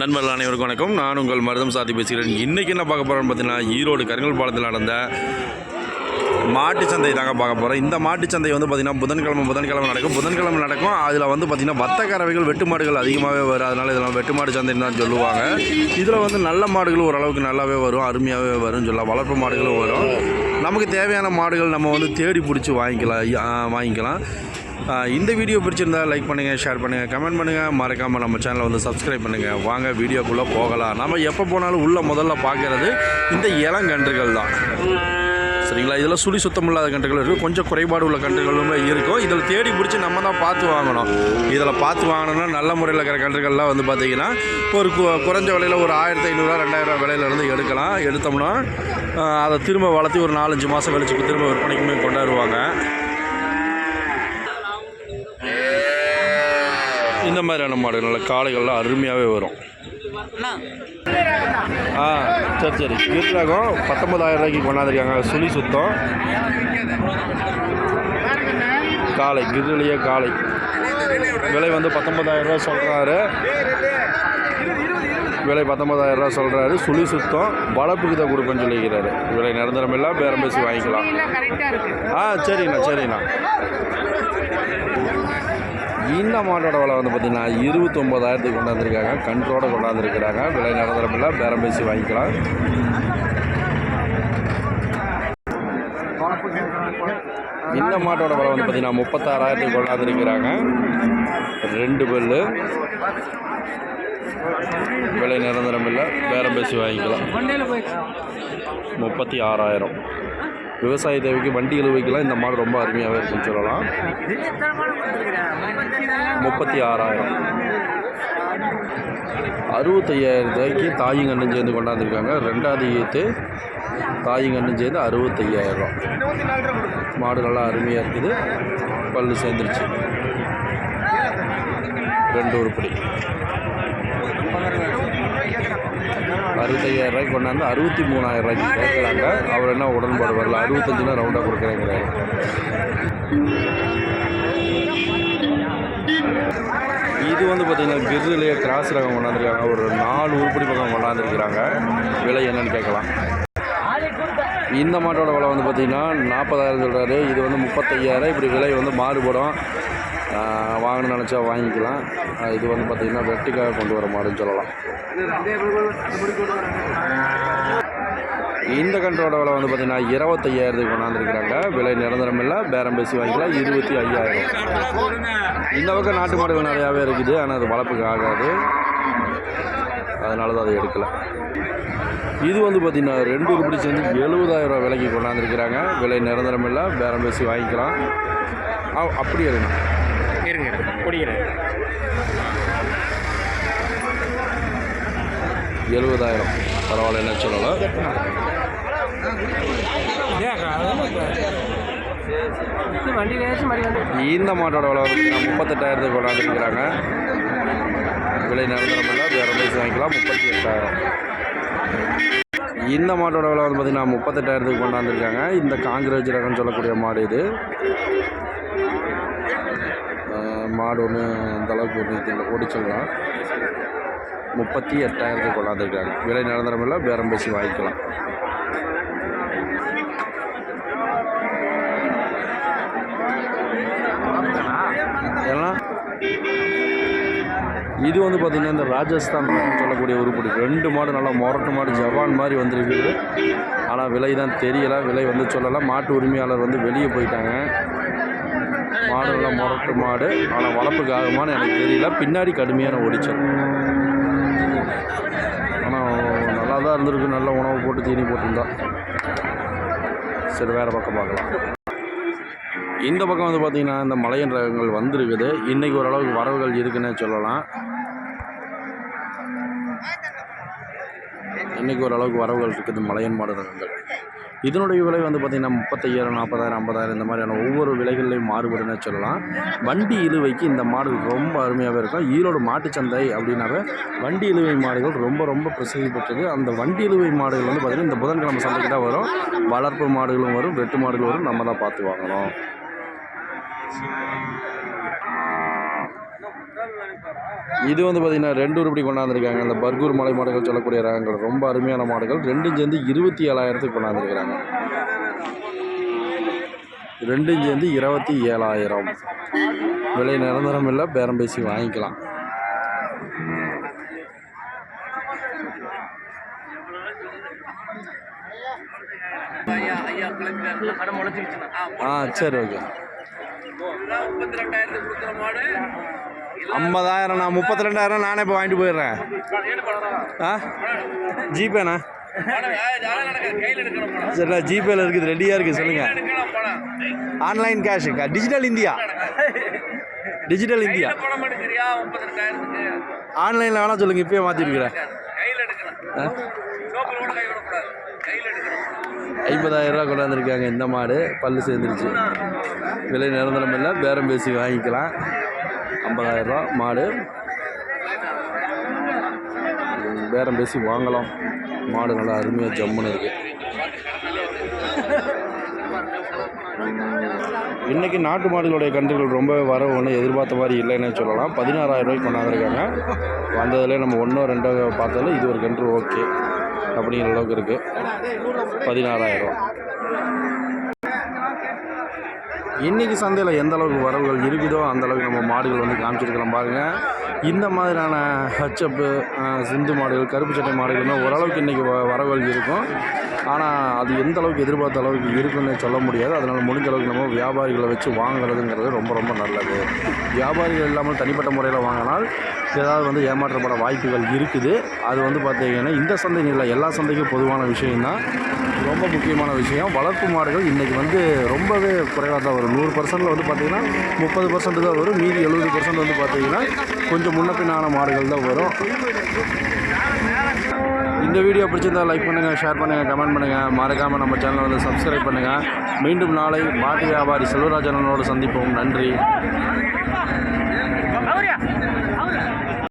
நண்பர்கள் அனைவருக்கும் வணக்கம். நான் உங்கள் மருதம் சாதி பேசுகிறேன். இன்றைக்கி என்ன பார்க்க போகிறோம்னு பார்த்தீங்கன்னா ஈரோடு கருங்கல் பாலத்தில் நடந்த மாட்டு சந்தை தாங்க பார்க்க போகிறோம் இந்த மாட்டுச் சந்தை வந்து பார்த்திங்கன்னா புதன்கிழமை புதன்கிழமை நடக்கும். புதன்கிழமை நடக்கும். அதில் வந்து பார்த்திங்கன்னா வத்த கறவைகள் வெட்டு மாடுகள் அதிகமாகவே வரும். அதனால் இதெல்லாம் வெட்டு மாடு சந்தைன்னு தான் சொல்லுவாங்க. இதில் வந்து நல்ல மாடுகள் ஓரளவுக்கு நல்லாவே வரும். அருமையாகவே வரும் சொல்லலாம். வளர்ப்பு மாடுகளும் வரும். நமக்கு தேவையான மாடுகள் நம்ம வந்து தேடி பிடிச்சி வாங்கிக்கலாம். வாங்கிக்கலாம். இந்த வீடியோ பிடிச்சிருந்தா லைக் பண்ணுங்கள் ஷேர் பண்ணுங்கள் கமெண்ட் பண்ணுங்கள் மறக்காமல் நம்ம சேனலை வந்து சப்ஸ்கிரைப் பண்ணுங்கள் வாங்க வீடியோக்குள்ளே போகலாம். நம்ம எப்போ போனாலும் உள்ளே முதல்ல பார்க்குறது இந்த இளங்கன்றுகள் தான். சரிங்களா? இதில் சுழி சுத்தம் இல்லாத கன்றுகள் இருக்குது கொஞ்சம் குறைபாடு உள்ள கன்றுகளுமே இருக்கும். இதில் தேடி பிடிச்சி நம்ம தான் பார்த்து வாங்கணும். இதில் பார்த்து வாங்கினோம்னா நல்ல முறையில் இருக்கிற கன்றுகள்லாம் வந்து பார்த்திங்கன்னா ஒரு குறைஞ்ச விலையில் ஒரு ஆயிரத்தி ஐநூறுரூவா ரெண்டாயிரரூவா விலையிலேருந்து எடுக்கலாம். எடுத்தோம்னா அதை திரும்ப வளர்த்தி ஒரு நாலஞ்சு மாதம் கழிச்சு திரும்ப விற்பனைக்குமே கொண்டாடுவாங்க. இந்த மாதிரியான மாடு நல்ல காளைகள்லாம் அருமையாகவே வரும். ஆ சரி சரி. கிருஷ்ணகம் பத்தொன்பதாயிரம் ரூபாய்க்கு கொண்டாந்துருக்காங்க. சுழி சுத்தம். காளை கிருளிய காளை. விலை வந்து பத்தொன்பதாயிரம் ரூபா சொல்கிறாரு விலை பத்தொன்பதாயிரம் ரூபா சொல்கிறாரு சுழி சுத்தம் வளர்ப்புக்கு தான் கொடுப்பேன்னு சொல்லிக்கிறாரு. விலை நிரந்தரம் இல்லை பேரம் பேசி வாங்கிக்கலாம். ஆ சரிண்ணா சரிண்ணா. இந்த மாட்டோட விலை வந்து பார்த்தீங்கன்னா இருபத்தொம்போதாயிரத்துக்கு கொண்டாந்துருக்காங்க. கன்றோட கொண்டாந்துருக்கிறாங்க. விலை நிரந்தரம் இல்லை பேரம் பேசி வாங்கிக்கலாம். இந்த மாட்டோட விலை வந்து பார்த்தீங்கன்னா முப்பத்தாறாயிரத்துக்கு கொண்டாந்துருக்கிறாங்க. ரெண்டு பல்லு. விலை நிரந்தரம் இல்லை. பேரம் பேசி வாங்கிக்கலாம். முப்பத்தி ஆறாயிரம் விவசாய தேவைக்கு வண்டி இழுவைக்கெல்லாம் இந்த மாடு ரொம்ப அருமையாகவே இருக்குன்னு சொல்லலாம். முப்பத்தி ஆறாயிரம் அறுபத்தையாயிரம் ரூபாய்க்கு தாயும் கண்ணும் சேர்ந்து கொண்டாந்துருக்காங்க. ரெண்டாவது ஈத்து தாயும் கண்ணும் சேர்ந்து அறுபத்தையாயிரம் மாடு நல்லா அருமையாக இருக்குது. பல்லு சேர்ந்துருச்சு. ரெண்டு உருப்படி. அறுபத்தையாயிரம் ரூபாய்க்கு கொண்டாந்து அறுபத்தி மூணாயிரம் ரூபாய்க்கு கேட்குறாங்க அவர் என்ன உடன்பாடு வரல. அறுபத்தஞ்சுனா ரவுண்டாக கொடுக்குறேங்கிறாரு. இது வந்து பார்த்தீங்கன்னா கிரிலேயே கிராஸ் ரகம் கொண்டாந்துருக்காங்க. ஒரு நாலு உருப்படி பக்கம் கொண்டாந்துருக்கிறாங்க. விலை என்னன்னு கேட்கலாம். இந்த மாட்டோட விலை வந்து பார்த்தீங்கன்னா நாற்பதாயிரம் சொல்கிறாரு இது வந்து முப்பத்தையாயிரம். இப்படி விலை வந்து மாறுபடும். வாங்கணும்னு நினச்சா வாங்கிக்கலாம். இது வந்து பார்த்திங்கன்னா வெட்டிக்காக கொண்டு வர மாடுன்னு சொல்லலாம். இந்த கன்றோட விலை வந்து பார்த்தீங்கன்னா இருபத்தையாயிரத்துக்கு கொண்டாந்துருக்கிறாங்க. விலை நிரந்தரம் இல்லை பேரம் பேசி வாங்கிக்கலாம். இருபத்தி ஐயாயிரம். இந்த பக்கம் நாட்டு மாடுகள் நிறையாவே இருக்குது ஆனால் அது வளர்ப்புக்கு ஆகாது. அதனால தான் அதை எடுக்கலை. இது வந்து பார்த்திங்கன்னா ரெண்டு உருப்படி சேர்ந்து எழுபதாயிரம் ரூபா விலைக்கு கொண்டாந்துருக்குறாங்க. விலை நிரந்தரம் இல்லை பேரம் பேசி வாங்கிக்கலாம். ஆ அப்படியே இருங்க. இருங்க குடிக்கிறேன். எழுபதாயிரம். பரவாயில்ல என்ன? சொல்லலாம் வண்டியில் ஏசி மாதிரி வந்து இந்த மாட்டோட விலை வந்து முப்பத்தெட்டாயிரத்துக்கு கொண்டாந்துருக்கிறாங்க. விலை நிரந்தரம் வேறு பேசி வாங்கிக்கலாம். முப்பத்தி எட்டாயிரம் இந்த மாட்டோட விலை வந்து பார்த்திங்கன்னா முப்பத்தெட்டாயிரத்துக்கு கொண்டாந்துருக்காங்க. இந்த காங்கிரேஜ் ரகம்னு சொல்லக்கூடிய மாடு இது. மாடு ஒன்று அந்தளவுக்கு ஒன்று ஓடிச்சிடலாம் முப்பத்தி எட்டாயிரத்துக்கு கொண்டாந்துருக்காங்க. விலை நிரந்தரம் இல்லை பேரம் பேசி வாங்கிக்கலாம். இது வந்து பார்த்திங்கன்னா இந்த ராஜஸ்தான் சொல்லக்கூடிய உருப்படி ரெண்டு மாடு நல்லா மொரட்டு மாடு ஜவான் மாதிரி வந்திருக்குது. ஆனால் விலை தான் தெரியலை. விலை வந்து சொல்லலை. மாட்டு உரிமையாளர் வந்து வெளியே போயிட்டாங்க. மாடு நல்லா மொரட்டு மாடு. ஆனால் வளர்ப்புக்கு ஆகுமான்னு எனக்கு தெரியல. பின்னாடி கடுமையான ஓடிச்சல் ஆனால் நல்லா தான் இருந்திருக்கு. நல்ல உணவு போட்டு தீனி போட்டிருந்தா. சரி வேறு பக்கம் பார்க்கலாம். இந்த பக்கம் வந்து பார்த்திங்கன்னா இந்த மலையன் ரகங்கள் வந்திருக்குது. இன்றைக்கி ஓரளவுக்கு வரவுகள் இருக்குன்னே சொல்லலாம். இன்றைக்கி ஓரளவுக்கு வரவுகள் இருக்குது மலையன் மாடு ரகங்கள். இதனுடைய விலை வந்து பார்த்திங்கன்னா முப்பத்தையாயிரம் நாற்பதாயிரம் ஐம்பதாயிரம் இந்த மாதிரியான ஒவ்வொரு விலைகள்லையும் மாறுபடுன்னு சொல்லலாம். வண்டி இழுவைக்கு இந்த மாடு ரொம்ப அருமையாகவே இருக்கும். ஈரோடு மாட்டுச்சந்தை அப்படின்னாவே வண்டி இழுவை மாடுகள் ரொம்ப ரொம்ப பிரசித்தி பெற்றது. அந்த வண்டி இழுவை மாடுகள் வந்து பார்த்திங்கன்னா இந்த புதன்கிழமை சந்தைக்கு தான் வரும். வளர்ப்பு மாடுகளும் வரும் வெட்டு மாடுகளும் வரும். நம்ம தான் பார்த்து வாங்கணும். இது வந்து பார்த்திங்கன்னா ரெண்டு உருப்படி கொண்டாந்துருக்காங்க. அந்த பர்கூர் மலை மாடுகள் சொல்லக்கூடிய ரகங்கள் ரொம்ப அருமையான மாடுகள். ரெண்டும் சேர்ந்து இருபத்தி ஏழாயிரத்துக்கு கொண்டாந்துருக்குறாங்க ரெண்டும் சேர்ந்து இருபத்தி ஏழாயிரம். விலை நிரந்தரம் இல்லை பேரம் பேசி வாங்கிக்கலாம். ஆ சரி ஓகே. முப்பத்தி ரெண்டாயிரத்துக்கு கொடுக்குற மாடு. ஐம்பதாயிரம் நான் முப்பத்தி ரெண்டாயிரம் நானே இப்போ வாங்கிட்டு போயிடுறேன். ஆ ஜிபேண்ணா? சரிண்ணா ஜிபேல இருக்குது ரெடியாக இருக்குது சொல்லுங்கள் online cash digital India? Digital India? ஆன்லைனில் வேணால் சொல்லுங்கள் இப்போயே மாற்றிருக்கிறேன் ஐம்பதாயிரம் ரூபா கொண்டாந்துருக்காங்க இந்த மாடு. பல் சேர்ந்துருச்சு. விலை நிரந்தரம் இல்லை. பேரம் பேசி வாங்கிக்கலாம். ஐம்பதாயிரம் ரூபா மாடு. பேரம் பேசி வாங்கலாம். மாடு நல்லா அருமையாக ஜம்முன்னு இருக்குது இன்றைக்கி நாட்டு மாடுகளுடைய கன்றுகள் ரொம்ப வர ஒன்று எதிர்பார்த்த மாதிரி இல்லைன்னு சொல்லலாம். பதினாறாயிரம் ரூபாய்க்கு கொண்டாந்துருக்காங்க. வந்ததுலேயே நம்ம ஒன்றோ ரெண்டோ பார்த்ததில் இது ஒரு கன்று ஓகே. அப்படிங்கிற அளவுக்கு இருக்குது பதினாறாயிரம். இன்றைக்கி சந்தையில் எந்த அளவுக்கு வரவுகள் இருக்குதோ அந்த அளவுக்கு நம்ம மாடுகள் வந்து காமிச்சிருக்கலாம் பாருங்கள் இந்த மாதிரியான ஹச்சப்பு சிந்து மாடுகள் கருப்பு சட்டை மாடுகள்னால் ஓரளவுக்கு இன்றைக்கி வ வரவுகள் இருக்கும். ஆனால் அது எந்த அளவுக்கு எதிர்பார்த்த அளவுக்கு இருக்குன்னு சொல்ல முடியாது. அதனால் முடிஞ்ச அளவுக்கு நம்ம வியாபாரிகளை வச்சு வாங்குறதுங்கிறது ரொம்ப ரொம்ப நல்லது. வியாபாரிகள் இல்லாமல் தனிப்பட்ட முறையில் வாங்கினால் ஏதாவது வந்து ஏமாற்றப்பட வாய்ப்புகள் இருக்குது. அது வந்து பார்த்திங்கன்னா இந்த சந்தைன்னு இல்லை எல்லா சந்தைக்கும் பொதுவான விஷயம்தான். ரொம்ப முக்கியமான விஷயம். வளர்ப்பு மாடுகள் இன்றைக்கி வந்து ரொம்பவே குறைவாக தான் வரும். நூறு பர்சன்டில் வந்து பார்த்திங்கன்னா முப்பது பர்சன்ட் தான் வரும். மீதி எழுபது பர்சன்ட் வந்து பார்த்திங்கன்னா கொஞ்சம் முன்ன பின்னான மாடுகள் தான் வரும். இந்த வீடியோ பிடிச்சிருந்தா லைக் பண்ணுங்கள் ஷேர் பண்ணுங்கள் கமெண்ட் பண்ணுங்கள் மறக்காமல் நம்ம சேனலை வந்து சப்ஸ்கிரைப் பண்ணுங்கள் மீண்டும் நாளை பாட்டு வியாபாரி செல்வராஜனோடு சந்திப்போம். நன்றி.